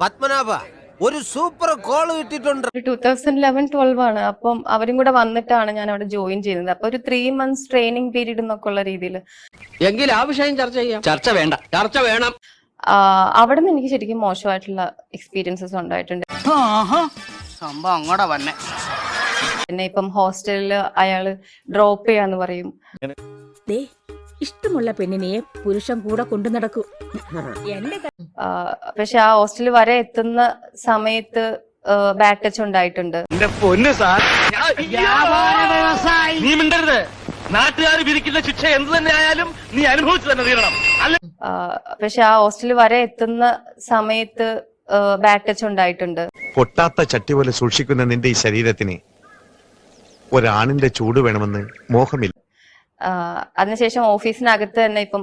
പത്മനാഭ ഒരു super call കിട്ടിയിട്ടുണ്ട്. Two thousand eleven twelve ആണ്. അപ്പം അവരും കൂടെ വന്നിട്ടാണ് ഞാൻ അവിടെ ജോയിൻ ചെയ്യുന്നത്. അപ്പൊ ഒരു ത്രീ മന്ത്സ് ട്രെയിനിങ് പീരീഡ് എന്നൊക്കെ ഉള്ള രീതിയിൽ എങ്കിൽ ആ വിഷയം ചർച്ച ചെയ്യാം. ചർച്ച വേണ്ട. ചർച്ച വേണം. അവിടെ നിന്ന് എനിക്ക് ശരിക്കും മോശമായിട്ടുള്ള എക്സ്പീരിയൻസസ് ഉണ്ടായിട്ടുണ്ട്. സംഭവം അങ്ങോട്ട് വന്നെ. പിന്നെ ഇപ്പം ഹോസ്റ്റലിൽ അയാൾ ഡ്രോപ്പ് ചെയ്യാന്ന് പറയും. ദേ ഇഷ്ടമുള്ള പെണ്ണിനെ പുരുഷൻ കൂടെ കൊണ്ടു നടക്കും എന്റെ പക്ഷെ ആ ഹോസ്റ്റലിൽ വരെ എത്തുന്ന സമയത്ത് ബാക്ക് ടച്ച് ഉണ്ടായിട്ടുണ്ട്. പൊന്ന് സാർ നീ മിണ്ടരുത്. നാട്ടുകാർ വിധിക്കുന്ന ശിക്ഷ എന്ത് തന്നെ ആയാലും നീ അനുഭവിച്ചു തന്നെ തീരണം. പക്ഷെ ആ ഹോസ്റ്റലിൽ വരെ എത്തുന്ന സമയത്ത് ബാക്ക് ടച്ച് ഉണ്ടായിട്ടുണ്ട്. പൊട്ടാത്ത ചട്ടി പോലെ സൂക്ഷിക്കുന്ന നിന്റെ ഈ ശരീരത്തിന് ഒരാണിന്റെ ചൂട് വേണമെന്ന് മോഹമില്ല. അതിനുശേഷം ഓഫീസിനകത്ത് തന്നെ ഇപ്പം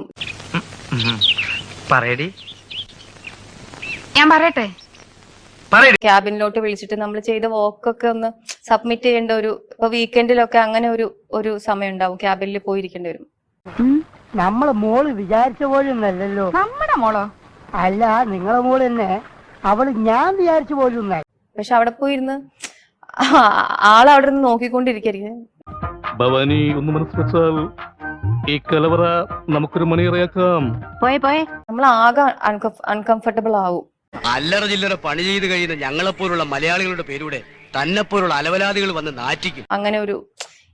പറയടി. ഞാൻ പറയട്ടെ? ക്യാബിനിലോട്ട് വിളിച്ചിട്ട് നമ്മൾ ചെയ്ത വോക്കൊക്കെ ഒന്ന് സബ്മിറ്റ് ചെയ്യേണ്ട ഒരു ഇപ്പൊ വീക്കെൻഡിലൊക്കെ അങ്ങനെ ഒരു ഒരു സമയം ഉണ്ടാവും. ക്യാബിനിൽ പോയിരിക്കേണ്ടി വരും. നമ്മളെ മോൾ വിചാരിച്ച പോലും അല്ലല്ലോ. നമ്മുടെ മോളോ? അല്ല നിങ്ങളെ മോൾ തന്നെ. അവൾ ഞാൻ വിചാരിച്ച പോലും പക്ഷെ അവിടെ പോയിരുന്ന് ആളവിടെ നിന്ന് നോക്കിക്കൊണ്ടിരിക്കരുത് ഭവാനി ഒന്ന് മനസ്സ് വെച്ചാൽ ഈ കലവറ നമുക്കൊരു മണിയറയാക്കാം പോയെ പോയെ. നമ്മൾ ആകെ അൺകംഫർട്ടബിൾ ആവും. അല്ലറ ചില്ലറ പണി ചെയ്ത് കഴിയുന്ന ഞങ്ങളെപ്പോലുള്ള മലയാളികളുടെ പേരൂടെ തന്നെപ്പോലുള്ള അലവലാദികൾ വന്ന് നാറ്റിക്കും. അങ്ങനെ ഒരു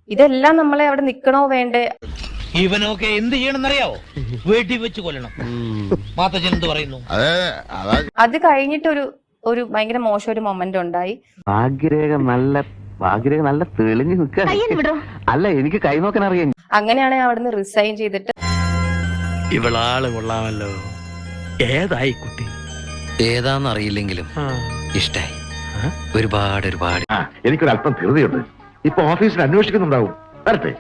ഇതെല്ലാം നമ്മളെ അവിടെ നിക്കണോ വേണ്ടേ? ഇവനൊക്കെ എന്ത് ചെയ്യണമെന്നറിയാവോ? വീട്ടിൽ വെച്ച് കൊല്ലണം. മാത്തച്ഛൻ എന്ത് പറയുന്നു? അത് കഴിഞ്ഞിട്ട് ഒരു ഒരു ഭയങ്കര മോശം ഒരു മൊമെന്റ് ഉണ്ടായി. ഭാഗ്യരേഖ നല്ല ഭാഗ്യരേഖ നല്ല തെളിഞ്ഞു നിൽക്കാൻ അല്ല എനിക്ക് കൈ നോക്കാൻ അറിയാം. അങ്ങനെയാണ് ഞാൻ അവിടുന്ന് റിസൈൻ ചെയ്തിട്ട്. ഇവളാൾ കൊള്ളാമല്ലോ. ഏതായി കുട്ടി? ഏതാന്നറിയില്ലെങ്കിലും ഇഷ്ടായി. ഒരുപാട് ഒരുപാട് എനിക്കൊരല്പം ധൃതിയുണ്ട്. ഇപ്പൊ ഓഫീസിൽ അന്വേഷിക്കുന്നുണ്ടാവും. വരട്ടെ.